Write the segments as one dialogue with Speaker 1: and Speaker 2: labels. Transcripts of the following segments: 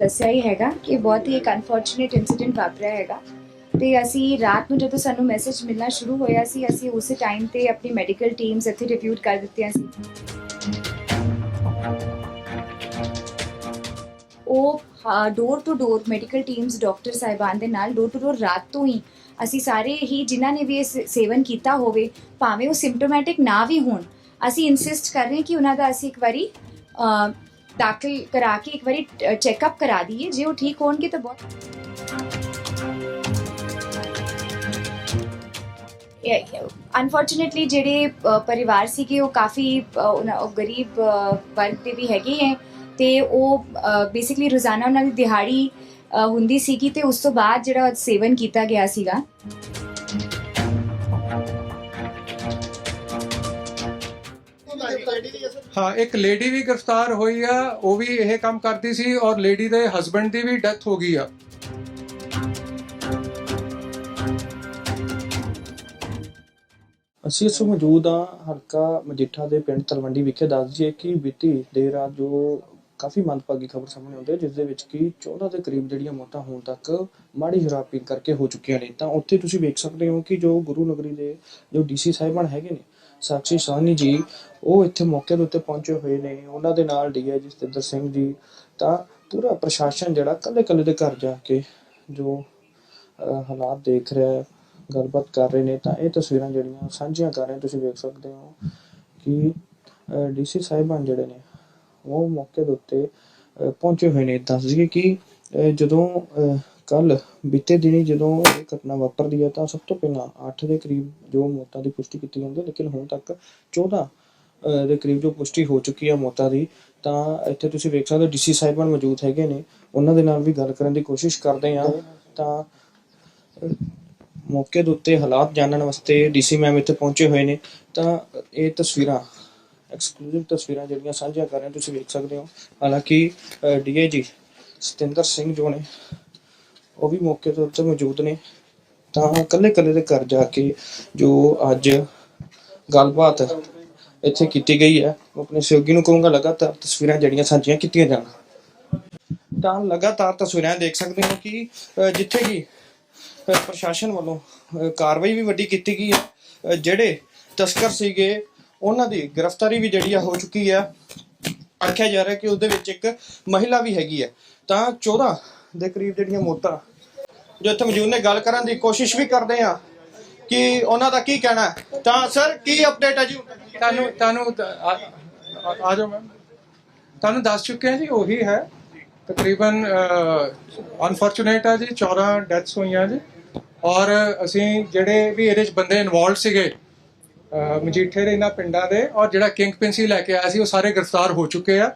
Speaker 1: ਦੱਸਿਆ ਹੀ ਹੈਗਾ ਕਿ ਬਹੁਤ ਹੀ ਇੱਕ ਅਨਫੋਰਚੂਨੇਟ ਇਨਸੀਡੈਂਟ ਵਾਪਰਿਆ ਹੈਗਾ। ਤੇ ਅਸੀਂ ਰਾਤ ਨੂੰ ਜਦੋਂ ਸਾਨੂੰ ਮੈਸੇਜ ਮਿਲਣਾ ਸ਼ੁਰੂ ਹੋਇਆ ਸੀ, ਅਸੀਂ ਉਸੇ ਟਾਈਮ ਤੇ ਆਪਣੀ ਮੈਡੀਕਲ ਟੀਮਸ ਇੱਥੇ ਡਿਪਿਊਟ ਕਰ ਦਿੱਤੀਆਂ ਸੀ। ਉਹ door to door medical teams doctor ਸਾਹਿਬਾਨ ਦੇ ਨਾਲ ਡੋਰ ਟੂ ਡੋਰ ਰਾਤ ਤੋਂ ਹੀ ਅਸੀਂ ਸਾਰੇ ਹੀ ਜਿਨ੍ਹਾਂ ਨੇ ਵੀ ਇਹ ਸੇਵਨ ਕੀਤਾ ਹੋਵੇ, ਭਾਵੇਂ ਉਹ ਸਿੰਪਟੋਮੈਟਿਕ ਨਾ ਵੀ ਹੋਣ, ਅਸੀਂ ਇਨਸਿਸਟ ਕਰ ਰਹੇ ਕਿ ਉਹਨਾਂ ਦਾ ਅਸੀਂ ਇੱਕ ਵਾਰੀ ਦਾਖਲ ਕਰਾ ਕੇ ਇੱਕ ਵਾਰੀ ਚੈੱਕਅਪ ਕਰਾ ਦਈਏ ਜੇ ਉਹ ਠੀਕ ਹੋਣਗੇ ਤਾਂ ਬਹੁਤ ਅਨਫੋਰਚੂਨੇਟਲੀ ਜਿਹੜੇ ਪਰਿਵਾਰ ਸੀਗੇ ਉਹ ਕਾਫੀ ਉਹ ਗਰੀਬ ਵਰਗ ਦੇ ਵੀ ਹੈਗੇ ਹੈ ਤੇ ਉਹ ਬੇਸਿਕਲੀ ਰੋਜ਼ਾਨਾ ਉਹਨਾਂ ਦੀ ਦਿਹਾੜੀ ਹੁੰਦੀ ਸੀਗੀ ਤੇ ਉਸ ਤੋਂ ਬਾਅਦ ਜਿਹੜਾ ਸੇਵਨ ਕੀਤਾ ਗਿਆ ਸੀਗਾ
Speaker 2: ਹਾਂ, ਇੱਕ ਲੇਡੀ ਵੀ ਗ੍ਰਿਫਤਾਰ ਹੋਈ ਆ, ਉਹ ਵੀ ਇਹ ਕੰਮ ਕਰਦੀ ਸੀ ਔਰ ਲੇਡੀ ਦੇ ਹਸਬੰਡ ਦੀ ਵੀ ਡੈਥ ਹੋ ਗਈ ਆ।
Speaker 3: ਅਸੀਂ ਇਸ ਮੌਜੂਦ ਹਾਂ ਹਲਕਾ ਮਜੀਠਾ ਦੇ ਪਿੰਡ ਤਲਵੰਡੀ ਵਿਖੇ। ਦੱਸ ਦਈਏ ਕਿ ਬੀਤੀ ਦੇਰ ਰਾਤ ਜੋ ਕਾਫੀ ਮੰਦਭਾਗੀ ਖਬਰ ਸਾਹਮਣੇ ਆਉਂਦੀ ਹੈ, ਜਿਸ ਦੇ ਵਿੱਚ ਕਿ 14 ਦੇ ਕਰੀਬ ਜਿਹੜੀਆਂ ਮੌਤਾਂ ਹੋਣ ਤੱਕ ਮਾੜੀ ਸ਼ਰਾਬ ਪੀਣ ਕਰਕੇ ਹੋ ਚੁੱਕੀਆਂ ਨੇ। ਤਾਂ ਉੱਥੇ ਤੁਸੀਂ ਵੇਖ ਸਕਦੇ ਹੋ ਕਿ ਜੋ ਗੁਰੂ ਨਗਰੀ ਦੇ ਜੋ ਡੀਸੀ ਸਾਹਿਬਾਨ ਹੈਗੇ ਨੇ ਸਾਕਸ਼ੀ ਸਾਹਨੀ ਜੀ ਉਹ ਇੱਥੇ ਮੌਕੇ ਦੇ ਉੱਤੇ ਪਹੁੰਚੇ ਹੋਏ ਨੇ। ਉਹਨਾਂ ਦੇ ਨਾਲ ਡੀਆਈਜੀ ਸਤਿੰਦਰ ਸਿੰਘ ਜੀ। ਤਾਂ ਪੂਰਾ ਪ੍ਰਸ਼ਾਸਨ ਜਿਹੜਾ ਕੱਲੇ ਕੱਲੇ ਦੇ ਘਰ ਜਾ ਕੇ ਜੋ ਹਾਲਾਤ ਦੇਖ ਰਿਹਾ ਹੈ ਗੱਲਬਾਤ ਕਰ ਰਹੇ ਨੇ ਤਾਂ ਇਹ ਤਸਵੀਰਾਂ ਜਿਹੜੀਆਂ ਸਾਂਝੀਆਂ ਕਰ ਰਹੇ ਤੁਸੀਂ ਵੇਖ ਸਕਦੇ ਹੋ ਕਿ ਡੀਸੀ ਸਾਹਿਬਾਨ ਜਿਹੜੇ ਨੇ ਉਹ ਮੌਕੇ ਦੇ ਉੱਤੇ ਪਹੁੰਚੇ ਹੋਏ ਨੇ। ਦੱਸ ਦਈਏ ਕਿ ਅਹ, ਜਦੋਂ ਕੱਲ ਬੀਤੇ ਦਿਨੀ ਜਦੋਂ ਇਹ ਘਟਨਾ ਵਾਪਰਦੀ ਹੈ ਤਾਂ ਸਭ ਤੋਂ ਪਹਿਲਾਂ 8 ਦੇ ਕਰੀਬ ਜੋ ਮੌਤਾਂ ਦੀ ਪੁਸ਼ਟੀ ਕੀਤੀ ਜਾਂਦੀ ਹੈ, ਲੇਕਿਨ ਹੁਣ ਤੱਕ 14 ਦੇ ਕਰੀਬ ਜੋ ਪੁਸ਼ਟੀ ਹੋ ਚੁੱਕੀ ਹੈ ਮੌਤਾਂ ਦੀ, ਤਾਂ ਇੱਥੇ ਤੁਸੀਂ ਵੇਖ ਸਕਦੇ ਹੋ ਡੀਸੀ ਸਾਹਿਬਾਨ ਮੌਜੂਦ ਹੈਗੇ ਨੇ। ਉਹਨਾਂ ਦੇ ਨਾਲ ਵੀ ਗੱਲ ਕਰਨ ਦੀ ਕੋਸ਼ਿਸ਼ ਕਰਦੇ ਹਾਂ ਤਾਂ ਮੌਕੇ ਦੇ ਉੱਤੇ ਹਾਲਾਤ ਜਾਣਨ ਵਾਸਤੇ ਡੀਸੀ ਮੈਮ ਇੱਥੇ ਪਹੁੰਚੇ ਹੋਏ ਨੇ। ਤਾਂ ਇਹ ਤਸਵੀਰਾਂ ਐਕਸਕਲੂਸਿਵ ਤਸਵੀਰਾਂ ਜਿਹੜੀਆਂ ਸਾਂਝੀਆਂ ਕਰ ਰਹੇ ਤੁਸੀਂ ਵੇਖ ਸਕਦੇ ਹੋ। ਹਾਲਾਂਕਿ ਡੀਏਜੀ ਸਤਿੰਦਰ ਸਿੰਘ ਜੋ ਨੇ ਉਹ ਵੀ ਮੌਕੇ ਦੇ ਉੱਤੇ ਮੌਜੂਦ ਨੇ। ਤਾਂ ਇਕੱਲੇ ਇਕੱਲੇ ਦੇ ਘਰ ਜਾ ਕੇ ਜੋ ਅੱਜ ਗੱਲਬਾਤ ਇੱਥੇ ਕੀਤੀ ਗਈ ਹੈ, ਉਹ ਆਪਣੇ ਸਹਿਯੋਗੀ ਨੂੰ ਕਹੂੰਗਾ, ਲਗਾਤਾਰ ਤਸਵੀਰਾਂ ਜਿਹੜੀਆਂ ਸਾਂਝੀਆਂ ਕੀਤੀਆਂ ਜਾਣ। ਤਾਂ ਲਗਾਤਾਰ ਤਸਵੀਰਾਂ ਦੇਖ ਸਕਦੇ ਹੋ ਕਿ ਜਿੱਥੇ ਕਿ ਪ੍ਰਸ਼ਾਸਨ ਵੱਲੋਂ ਕਾਰਵਾਈ ਵੀ ਵੱਡੀ ਕੀਤੀ ਗਈ ਹੈ। ਜਿਹੜੇ ਤਸਕਰ ਸੀਗੇ, ਉਹਨਾਂ ਦੀ ਗ੍ਰਿਫਤਾਰੀ ਵੀ ਜਿਹੜੀ ਆ ਹੋ ਚੁੱਕੀ ਹੈ ਆਖਿਆ ਜਾ ਰਿਹਾ ਕਿ ਉਹਦੇ ਵਿੱਚ ਇੱਕ ਮਹਿਲਾ ਵੀ ਹੈਗੀ ਹੈ ਤਾਂ 14 ਦੇ ਕਰੀਬ ਜਿਹੜੀਆਂ ਮੌਤਾਂ ਜੋ ਇੱਥੇ ਮੌਜੂਦ ਨੇ ਗੱਲ ਕਰਨ ਦੀ ਕੋਸ਼ਿਸ਼ ਵੀ ਕਰਦੇ ਆ ਕਿ ਉਹਨਾਂ ਦਾ ਕੀ ਕਹਿਣਾ ਹੈ। ਤਾਂ ਸਰ ਕੀ ਅਪਡੇਟ ਹੈ ਜੀ?
Speaker 2: ਤੁਹਾਨੂੰ ਤੁਹਾਨੂੰ ਤਾਂ ਆ- ਆ- ਆ ਜਾਓ ਮੈਮ ਤੁਹਾਨੂੰ ਦੱਸ ਚੁੱਕੇ ਹਾਂ ਜੀ ਉਹੀ ਹੈ। ਤਕਰੀਬਨ ਅਨਫੋਰਚੂਨੇਟ ਆ ਜੀ 14 ਡੈਥਸ ਹੋਈਆਂ ਜੀ। ਔਰ ਅਸੀਂ ਜਿਹੜੇ ਵੀ ਇਹਦੇ ਚ ਬੰਦੇ ਇਨਵੋਲਡ ਸੀਗੇ ਅਹ, ਮਜੀਠੇ ਦੇ ਇਹਨਾਂ ਪਿੰਡਾਂ ਦੇ ਔਰ ਜਿਹੜਾ ਕਿੰਗ ਪਿੰਸੀ ਲੈ ਕੇ ਆਇਆ ਸੀ ਉਹ ਸਾਰੇ ਗ੍ਰਿਫਤਾਰ ਹੋ ਚੁੱਕੇ ਆ।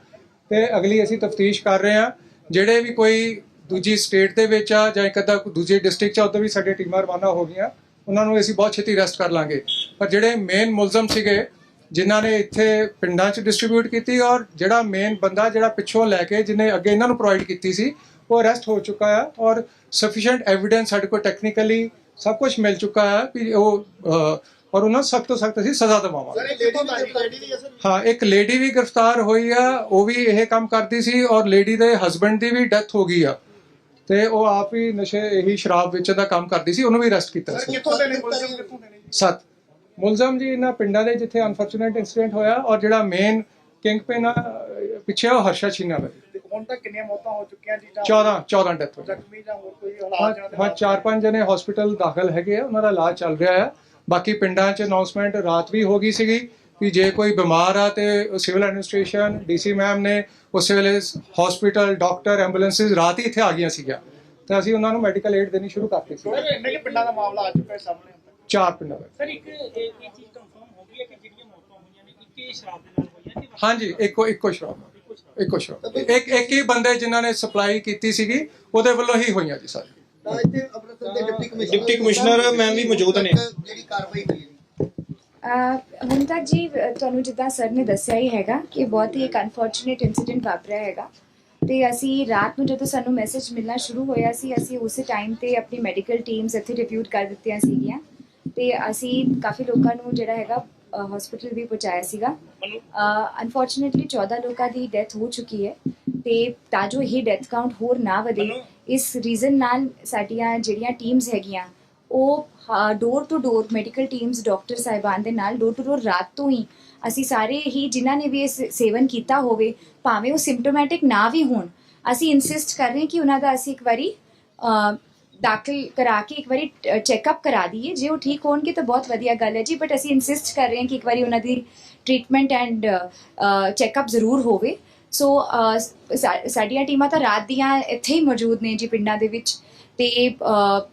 Speaker 2: ਤੇ ਅਗਲੀ ਅਸੀਂ ਤਫਤੀਸ਼ ਕਰ ਰਹੇ ਆ ਜਿਹੜੇ ਵੀ ਕੋਈ ਦੂਜੀ ਸਟੇਟ ਦੇ ਵਿੱਚ ਆ ਜਾਂ ਇੱਕ ਅੱਧਾ ਦੂਜੇ ਡਿਸਟ੍ਰਿਕਟ ਚ ਆ ਉੱਧਰ ਵੀ ਸਾਡੇ ਟੀਮਾਂ ਰਵਾਨਾ ਹੋ ਗਈਆਂ। ਉਹਨਾਂ ਨੂੰ ਅਸੀਂ ਬਹੁਤ ਛੇਤੀ ਅਰੈਸਟ ਕਰ ਲਾਂਗੇ। ਪਰ ਜਿਹੜੇ ਮੇਨ ਮੁਲਜ਼ਮ ਸੀਗੇ ਜਿਨ੍ਹਾਂ ਨੇ ਇੱਥੇ ਪਿੰਡਾਂ 'ਚ ਡਿਸਟ੍ਰੀਬਿਊਟ ਕੀਤੀ ਔਰ ਜਿਹੜਾ ਮੇਨ ਬੰਦਾ ਜਿਹੜਾ ਪਿੱਛੋਂ ਲੈ ਕੇ ਜਿਹਨੇ ਅੱਗੇ ਇਹਨਾਂ ਨੂੰ ਪ੍ਰੋਵਾਈਡ ਕੀਤੀ ਸੀ ਉਹ ਅਰੈਸਟ ਹੋ ਚੁੱਕਾ ਹੈ ਔਰ ਸਫੀਸ਼ੀਐਂਟ ਐਵੀਡੈਂਸ ਸਾਡੇ ਕੋਲ ਟੈਕਨੀਕਲੀ ਸਭ ਕੁਝ ਮਿਲ ਚੁੱਕਾ ਹੈ ਕਿ ਉਹ ਔਰ ਉਹਨਾਂ ਸਖਤ ਤੋਂ ਸਖਤ ਅਸੀਂ ਸਜ਼ਾ ਦਿਵਾਵਾਂਗੇ। ਹਾਂ ਇੱਕ ਲੇਡੀ ਵੀ ਗ੍ਰਿਫਤਾਰ ਹੋਈ ਆ ਉਹ ਵੀ ਇਹ ਕੰਮ ਕਰਦੀ ਸੀ ਔਰ ਲੇਡੀ ਦੇ ਹਸਬੰਡ ਦੀ ਵੀ ਡੈਥ ਹੋ ਗਈ ਆ। ਤੇ ਉਹ ਆਪ ਹੀ ਨਸ਼ੇ ਇਹੀ ਸ਼ਰਾਬ ਵੇਚਣ ਦਾ ਕੰਮ ਕਰਦੀ ਸੀ ਉਹਨੂੰ ਵੀ ਅਰੈਸਟ ਕੀਤਾ ਸੀ।
Speaker 4: ਕਿੱਥੋਂ ਦੇ ਨੇ? ਮੁਲਜ਼ਮ ਕਿੱਥੋਂ ਦੇ ਨੇ? ਜੀ?
Speaker 2: ਸੱਤ। ਮੁਲਜ਼ਮ ਜੀ ਇਹਨਾਂ ਪਿੰਡਾਂ ਦੇ ਜਿੱਥੇ ਅਨਫੋਰਚੂਨੇਟ ਇਨਸੀਡੈਂਟ ਹੋਇਆ ਔਰ ਜਿਹੜਾ ਮੇਨ ਕਿੰਗ ਪਿਨ ਆ ਪਿੱਛੇ ਉਹ ਹਰਸ਼ਾ ਚੀਨਾ ਦਾ।
Speaker 4: ਤੇ ਹੁਣ ਤੱਕ ਕਿੰਨੀਆਂ ਮੌਤਾਂ ਹੋ ਚੁੱਕੀਆਂ ਜੀ ਜਾਂ
Speaker 2: 14 14 ਡੈਥ ਹੋਈ
Speaker 4: ਜ਼ਖਮੀ ਜਾਂ ਹੋਰ ਕੋਈ
Speaker 2: ਹਾਂ
Speaker 4: ਹਾਲਾਤ ਜਾਂ
Speaker 2: ਹਾਂ? ਚਾਰ ਪੰਜ ਜਣੇ ਹਸਪੀਟਲ ਦਾਖਲ ਹੈਗੇ ਆ ਉਹਨਾਂ ਦਾ ਇਲਾਜ ਚੱਲ ਰਿਹਾ ਹੈ ਬਾਕੀ ਪਿੰਡਾਂ 'ਚ ਅਨਾਉਂਸਮੈਂਟ ਰਾਤ ਵੀ ਹੋ ਗਈ ਸੀਗੀ। ਕਿ ਜੇ ਕੋਈ ਬਿਮਾਰ ਆ ਤੇ ਸਿਵਲ ਐਡਮਿਨਿਸਟ੍ਰੇਸ਼ਨ ਡੀਸੀ ਮੈਮ ਨੇ ਉਸੇ ਵੇਲੇ ਹਸਪੀਟਲ ਡਾਕਟਰ ਐਂਬੂਲੈਂਸਿਸ ਰਾਤ ਹੀ ਇੱਥੇ ਆ ਗਈਆਂ ਸੀਗੀਆਂ। ਤੇ ਅਸੀਂ ਉਹਨਾਂ ਨੂੰ ਮੈਡੀਕਲ ਏਡ ਦੇਣੀ ਸ਼ੁਰੂ ਕਰਤੀ ਸੀ।
Speaker 4: ਕਿ ਪਿੰਡਾਂ ਦਾ ਮਾਮਲਾ ਆ ਚੁੱਕਾ ਹੈ ਸਾਹਮਣੇ।
Speaker 2: ਚਾਰ ਪਿੰਡਾਂ ਦਾ।
Speaker 5: ਸਰ ਇੱਕ ਇਹ ਚੀਜ਼ ਕਨਫਰਮ ਹੋ ਗਈ ਹੈ ਕਿ ਜਿਹੜੀਆਂ ਮੌਤਾਂ ਹੋਈਆਂ ਨੇ ਇੱਕ ਸ਼ਰਾਬ ਦੇ ਨਾਲ ਹੋਈਆਂ ਤੇ
Speaker 2: ਹਾਂਜੀ ਇੱਕੋ ਇੱਕੋ ਸ਼ਰਾਬ। ਇੱਕੋ ਸ਼ਰਾਬ। ਇੱਕ ਇੱਕ ਹੀ ਬੰਦੇ ਜਿਨ੍ਹਾਂ ਨੇ ਸਪਲਾਈ ਕੀਤੀ ਸੀਗੀ ਉਹਦੇ ਵੱਲੋਂ ਹੀ ਹੋਈਆਂ ਜੀ ਸਾਰੀ
Speaker 6: ਤਾਂ ਇੱਥੇ ਅੰਮ੍ਰਿਤਸਰ ਦੇ deputy commissioner
Speaker 3: deputy commissioner ma'am ਵੀ ਮੌਜੂਦ ਨੇ।
Speaker 6: ਜਿਹੜੀ ਕਾਰਵਾਈ ਹੋਈ
Speaker 1: ਹੁਣ ਤੱਕ ਜੀ ਤੁਹਾਨੂੰ ਜਿੱਦਾਂ ਸਰ ਨੇ ਦੱਸਿਆ ਹੀ ਹੈਗਾ ਕਿ ਬਹੁਤ ਹੀ ਇੱਕ ਅਨਫੋਰਚੂਨੇਟ ਇਨਸੀਡੈਂਟ ਵਾਪਰਿਆ ਹੈਗਾ। ਤੇ ਅਸੀਂ ਰਾਤ ਨੂੰ ਜਦੋਂ ਸਾਨੂੰ ਮੈਸੇਜ ਮਿਲਣਾ ਸ਼ੁਰੂ ਹੋਇਆ ਸੀ ਅਸੀਂ ਉਸੇ ਟਾਈਮ ਤੇ ਆਪਣੀ ਮੈਡੀਕਲ ਟੀਮਸ ਇੱਥੇ ਰਿਪਿਊਟ ਕਰ ਦਿੱਤੀਆਂ ਸੀਗੀਆਂ। ਤੇ ਅਸੀਂ ਕਾਫੀ ਲੋਕਾਂ ਨੂੰ ਜਿਹੜਾ ਹੈਗਾ ਹਸਪੀਟਲ ਵੀ ਪਹੁੰਚਾਇਆ ਸੀਗਾ। ਅਨਫੋਰਚੂਨੇਟਲੀ 14 ਲੋਕਾਂ ਦੀ ਡੈਥ ਹੋ ਚੁੱਕੀ ਹੈ। ਤੇ ਤਾਂ ਜੋ ਇਹ ਡੈਥ ਕਾਊਂਟ ਹੋਰ ਨਾ ਵਧੇ ਇਸ ਰੀਜ਼ਨ ਨਾਲ ਸਾਡੀਆਂ ਜਿਹੜੀਆਂ ਟੀਮਸ ਹੈਗੀਆਂ ਉਹ door to door medical teams doctor ਸਾਹਿਬਾਨ ਦੇ ਨਾਲ ਡੋਰ ਟੂ ਡੋਰ ਰਾਤ ਤੋਂ ਹੀ ਅਸੀਂ ਸਾਰੇ ਹੀ ਜਿਨ੍ਹਾਂ ਨੇ ਵੀ ਇਹ ਸੇਵਨ ਕੀਤਾ ਹੋਵੇ, ਭਾਵੇਂ ਉਹ ਸਿੰਪਟੋਮੈਟਿਕ ਨਾ ਵੀ ਹੋਣ, ਅਸੀਂ ਇਨਸਿਸਟ ਕਰ ਰਹੇ ਹਾਂ ਕਿ ਉਹਨਾਂ ਦਾ ਅਸੀਂ ਇੱਕ ਵਾਰੀ ਦਾਖਲ ਕਰਾ ਕੇ ਇੱਕ ਵਾਰੀ ਚੈੱਕਅਪ ਕਰਾ ਦਈਏ। ਜੇ ਉਹ ਠੀਕ ਹੋਣਗੇ ਤਾਂ ਬਹੁਤ ਵਧੀਆ ਗੱਲ ਹੈ ਜੀ ਬਟ ਅਸੀਂ ਇਨਸਿਸਟ ਕਰ ਰਹੇ ਹਾਂ ਕਿ ਇੱਕ ਵਾਰੀ ਉਹਨਾਂ ਦੀ ਟ੍ਰੀਟਮੈਂਟ ਐਂਡ ਚੈੱਕਅਪ ਜ਼ਰੂਰ ਹੋਵੇ। ਸੋ, ਸਾਡੀਆਂ ਟੀਮਾਂ ਤਾਂ ਰਾਤ ਦੀਆਂ ਇੱਥੇ ਹੀ ਮੌਜੂਦ ਨੇ ਜੀ ਪਿੰਡਾਂ ਦੇ ਵਿੱਚ। ਤੇ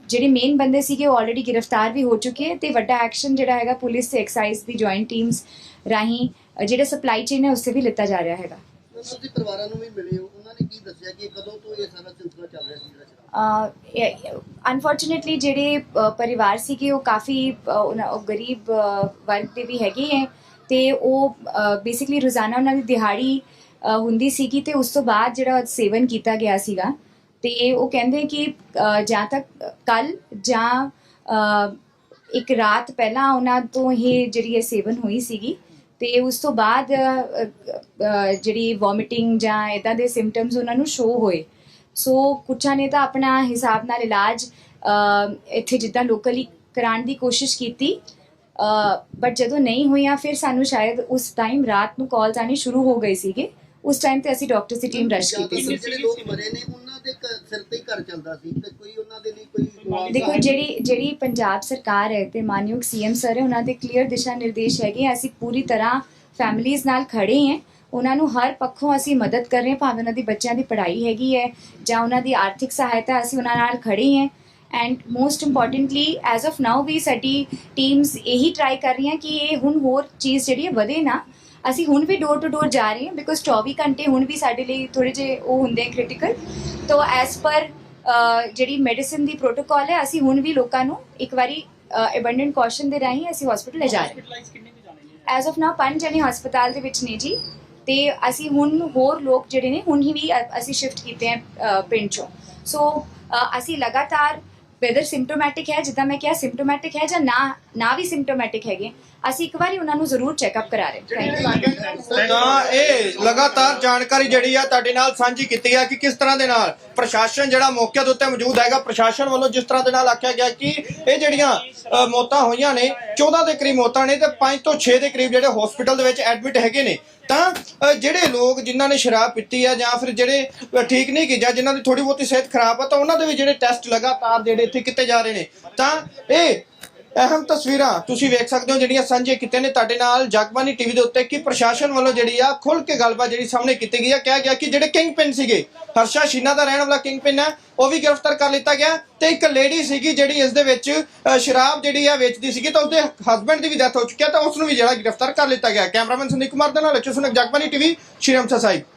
Speaker 1: ਜਿਹੜੇ ਮੇਨ ਬੰਦੇ ਸੀਗੇ ਉਹ ਆਲਰੇਡੀ ਗ੍ਰਿਫਤਾਰ ਵੀ ਹੋ ਚੁੱਕੇ ਤੇ ਵੱਡਾ ਐਕਸ਼ਨ ਜਿਹੜਾ ਹੈਗਾ ਪੁਲਿਸ ਤੇ ਐਕਸਾਈਜ਼ ਦੀ ਜੁਆਇੰਟ ਟੀਮਸ ਰਾਹੀਂ ਜਿਹੜਾ ਸਪਲਾਈ ਚੇਨ ਹੈ ਉਸ ਵੀ ਲਿੱਤਾ ਜਾ ਰਿਹਾ ਹੈਗਾ।
Speaker 6: ਪਰਿਵਾਰਾਂ ਨੂੰ ਵੀ ਮਿਲੇ ਉਹਨਾਂ ਨੇ ਕੀ ਦੱਸਿਆ ਕਿ ਕਦੋਂ ਤੋਂ ਇਹ ਸਾਰਾ ਸਿਲਸਿਲਾ ਚੱਲ ਰਿਹਾ ਸੀ ਜਿਹੜਾ ਸ਼ਰਾਬ
Speaker 1: ਅਨਫੋਰਚੂਨੇਟਲੀ ਜਿਹੜੇ ਪਰਿਵਾਰ ਸੀਗੇ ਉਹ ਕਾਫੀ ਗਰੀਬ ਵਰਗ ਦੇ ਵੀ ਹੈਗੇ ਹੈ ਤੇ ਉਹ ਬੇਸਿਕਲੀ ਰੋਜ਼ਾਨਾ ਉਹਨਾਂ ਦੀ ਦਿਹਾੜੀ ਹੁੰਦੀ ਸੀਗੀ ਤੇ ਉਸ ਤੋਂ ਬਾਅਦ ਜਿਹੜਾ ਸੇਵਨ ਕੀਤਾ ਗਿਆ ਸੀਗਾ। ਤੇ ਉਹ ਕਹਿੰਦੇ ਕਿ ਜਾਂ ਤੱਕ ਕੱਲ ਜਾਂ ਇੱਕ ਰਾਤ ਪਹਿਲਾਂ ਉਹਨਾਂ ਤੋਂ ਇਹ ਜਿਹੜੀ ਇਹ ਸੇਵਨ ਹੋਈ ਸੀਗੀ, ਤੇ ਉਸ ਤੋਂ ਬਾਅਦ ਜਿਹੜੀ ਵੋਮਿਟਿੰਗ ਜਾਂ ਇਦਾਂ ਦੇ ਸਿੰਪਟਮਸ ਉਹਨਾਂ ਨੂੰ ਸ਼ੋ ਹੋਏ। ਸੋ ਕੁਛਾਂ ਨੇ ਤਾਂ ਆਪਣਾ ਹਿਸਾਬ ਨਾਲ ਇਲਾਜ ਇੱਥੇ ਜਿੱਦਾਂ ਲੋਕਲੀ ਕਰਾਉਣ ਦੀ ਕੋਸ਼ਿਸ਼ ਕੀਤੀ ਬਟ ਜਦੋਂ ਨਹੀਂ ਹੋਈਆਂ, ਫਿਰ ਸਾਨੂੰ ਸ਼ਾਇਦ ਉਸ ਟਾਈਮ ਰਾਤ ਨੂੰ ਕਾਲਸ ਆਣੀ ਸ਼ੁਰੂ ਹੋ ਗਏ ਸੀਗੇ। ਉਸ ਟਾਈਮ ਤੇ ਅਸੀਂ ਡਾਕਟਰਸ ਦੀ ਟੀਮ ਰਸ਼ ਕੀਤੀ ਸੀ।
Speaker 6: ਜਿਹੜੇ ਲੋਕ ਮਰੇ ਨੇ ਉਹਨਾਂ ਦੇ ਘ- ਸਿਰ ਤੇ ਹੀ ਘਰ ਚੱਲਦਾ ਸੀ। ਤੇ ਕੋਈ ਉਹਨਾਂ ਦੇ ਲਈ ਕੋਈ
Speaker 1: ਦੇਖੋ? ਜਿਹੜੀ ਜਿਹੜੀ ਪੰਜਾਬ ਸਰਕਾਰ ਹੈ ਤੇ ਮਾਨਯੋਗ ਸੀਐਮ ਸਰ ਹੈ ਉਹਨਾਂ ਦੇ ਕਲੀਅਰ ਦਿਸ਼ਾ ਨਿਰਦੇਸ਼ ਹੈਗੇ ਆ। ਅਸੀਂ ਪੂਰੀ ਤਰ੍ਹਾਂ ਫੈਮਿਲੀਆਂ ਨਾਲ ਖੜੇ ਹਾਂ। ਉਹਨਾਂ ਨੂੰ ਹਰ ਪੱਖੋਂ ਅਸੀਂ ਮਦਦ ਕਰ ਰਹੇ ਹਾਂ ਭਾਵੇਂ ਉਹਨਾਂ ਦੀ ਬੱਚਿਆਂ ਦੀ ਪੜ੍ਹਾਈ ਹੈਗੀ ਹੈ ਜਾਂ ਉਹਨਾਂ ਦੀ ਆਰਥਿਕ ਸਹਾਇਤਾ ਅਸੀਂ ਉਹਨਾਂ ਨਾਲ ਖੜੇ ਹਾਂ। And most importantly as of now ਵੀ ਸਾਡੀ ਟੀਮਸ ਇਹੀ ਟਰਾਈ ਕਰ ਰਹੀਆਂ ਕਿ ਇਹ ਹੁਣ ਹੋਰ ਚੀਜ਼ ਜਿਹੜੀ ਹੈ ਵਧੇ ਨਾ। ਅਸੀਂ ਹੁਣ ਵੀ ਡੋਰ ਟੂ ਡੋਰ ਜਾ ਰਹੇ ਹਾਂ ਬਿਕੋਜ਼ 24 ਘੰਟੇ ਹੁਣ ਵੀ ਸਾਡੇ ਲਈ ਥੋੜੇ ਜਿਹੇ ਉਹ ਹੁੰਦੇ ਆ ਕ੍ਰਿਟੀਕਲ ਤੋ ਐਸ ਪਰ ਜਿਹੜੀ ਮੈਡੀਸਿਨ ਦੀ ਪ੍ਰੋਟੋਕਾਲ ਹੈ ਅਸੀਂ ਹੁਣ ਵੀ ਲੋਕਾਂ ਨੂੰ ਇੱਕ ਵਾਰੀ ਅਬੰਡੈਂਟ ਕੌਸ਼ਨ ਦੇ ਰਾਹੀਂ ਅਸੀਂ ਹਸਪੀਟਲ ਲੈ ਜਾ ਰਹੇ ਹਾਂ। ਐਜ਼ ਆਫ ਨਾਓ ਪੰਜ ਜਣੇ ਹਸਪਤਾਲ ਦੇ ਵਿੱਚ ਨੇ ਜੀ। ਤੇ ਅਸੀਂ ਹੁਣ ਹੋਰ ਲੋਕ ਜਿਹੜੇ ਨੇ ਹੁਣ ਹੀ ਵੀ ਅਸੀਂ ਸ਼ਿਫਟ ਕੀਤੇ ਆ ਪਿੰਡ ਚੋਂ। ਸੋ ਅਸੀਂ ਲਗਾਤਾਰ ਵੈਦਰ ਸਿੰਪਟੋਮੈਟਿਕ ਹੈ ਜਿੱਦਾਂ ਮੈਂ ਕਿਹਾ ਸਿੰਪਟੋਮੈਟਿਕ ਹੈ ਜਾਂ ਨਾ ਨਾ ਵੀ ਸਿੰਪਟੋਮੈਟਿਕ ਹੈਗੇ ਅਸੀਂ ਇੱਕ ਵਾਰੀ ਉਹਨਾਂ ਨੂੰ ਜ਼ਰੂਰ ਚੈੱਕਅਪ ਕਰਾ ਰਹੇ ਹਾਂ.
Speaker 7: ਤਾਂ ਇਹ ਲਗਾਤਾਰ ਜਾਣਕਾਰੀ ਜਿਹੜੀ ਆ ਤੁਹਾਡੇ ਨਾਲ ਸਾਂਝੀ ਕੀਤੀ ਆ ਕਿ ਕਿਸ ਤਰ੍ਹਾਂ ਦੇ ਨਾਲ ਪ੍ਰਸ਼ਾਸਨ ਜਿਹੜਾ ਮੌਕੇ ਦੇ ਉੱਤੇ ਮੌਜੂਦ ਹੈਗਾ ਪ੍ਰਸ਼ਾਸਨ ਵੱਲੋਂ ਜਿਸ ਤਰ੍ਹਾਂ ਦੇ ਨਾਲ ਆਖਿਆ ਗਿਆ ਕਿ ਇਹ ਜਿਹੜੀਆਂ ਅ, ਮੌਤਾਂ ਹੋਈਆਂ ਨੇ 14 ਦੇ ਕਰੀਬ ਮੌਤਾਂ ਨੇ ਤੇ 5 ਤੋਂ 6 ਦੇ ਕਰੀਬ ਜਿਹੜੇ ਹਸਪੀਟਲ ਦੇ ਵਿੱਚ ਐਡਮਿਟ ਹੈਗੇ ਨੇ। ਤਾਂ ਅ, ਜਿਹੜੇ ਲੋਕ ਜਿਨ੍ਹਾਂ ਨੇ ਸ਼ਰਾਬ ਪੀਤੀ ਆ ਜਾਂ ਫਿਰ ਜਿਹੜੇ ਅ, ਠੀਕ ਨਹੀਂ ਕੀ ਜਾਂ ਜਿਨ੍ਹਾਂ ਦੀ ਥੋੜੀ ਬਹੁਤੀ ਸਿਹਤ ਖਰਾਬ ਆ ਤਾਂ ਉਹਨਾਂ ਦੇ ਵੀ ਜਿਹੜੇ ਟੈਸਟ ਲਗਾਤਾਰ ਜਿਹੜੇ ਇੱਥੇ ਕੀਤੇ ਜਾ ਰਹੇ ਨੇ। ਤਾਂ ਇਹ ਅਹਿਮ ਤਸਵੀਰਾਂ ਤੁਸੀਂ ਵੇਖ ਸਕਦੇ ਹੋ ਜਿਹੜੀਆਂ ਸਾਂਝੇ ਕੀਤੇ ਨੇ ਤੁਹਾਡੇ ਨਾਲ ਜਗਬਾਨੀ ਟੀਵੀ ਦੇ ਉੱਤੇ ਕਿ ਪ੍ਰਸ਼ਾਸਨ ਵੱਲੋਂ ਜਿਹੜੀ ਆ ਖੁੱਲ ਕੇ ਗੱਲਬਾਤ ਜਿਹੜੀ ਸਾਹਮਣੇ ਕੀਤੀ ਗਈ ਆ। ਕਿਹਾ ਗਿਆ ਕਿ ਜਿਹੜੇ ਕਿੰਗ ਪਿੰਨ ਸੀਗੇ, ਹਰਸ਼ਾ ਸ਼ੀਨਾ ਦਾ ਰਹਿਣ ਵਾਲਾ ਕਿੰਗ ਪਿੰਨ ਹੈ, ਉਹ ਵੀ ਗ੍ਰਿਫਤਾਰ ਕਰ ਲਿੱਤਾ ਗਿਆ ਤੇ ਇੱਕ ਲੇਡੀ ਸੀਗੀ ਜਿਹੜੀ ਇਸ ਦੇ ਵਿੱਚ ਸ਼ਰਾਬ ਜਿਹੜੀ ਆ ਵੇਚਦੀ ਸੀਗੀ ਤਾਂ ਉਸਦੇ ਹਸਬੰਡ ਦੀ ਵੀ ਡੈਥ ਹੋ ਚੁੱਕੀ ਹੈ ਤਾਂ ਉਸ ਨੂੰ ਵੀ ਜਿਹੜਾ ਗ੍ਰਿਫਤਾਰ ਕਰ ਲਿੱਤਾ ਗਿਆ। ਕੈਮਰਾਮੈਨ ਸੰਦੀਪ ਕੁਮਾਰ ਦੇ ਨਾਲ ਅਚੂ ਸੁਨਕ ਜਗਬਾਨੀ ਟੀਵੀ ਸ਼੍ਰੀ ਅੰਮ੍ਰਿਤਸਰ ਸਾਹਿਬ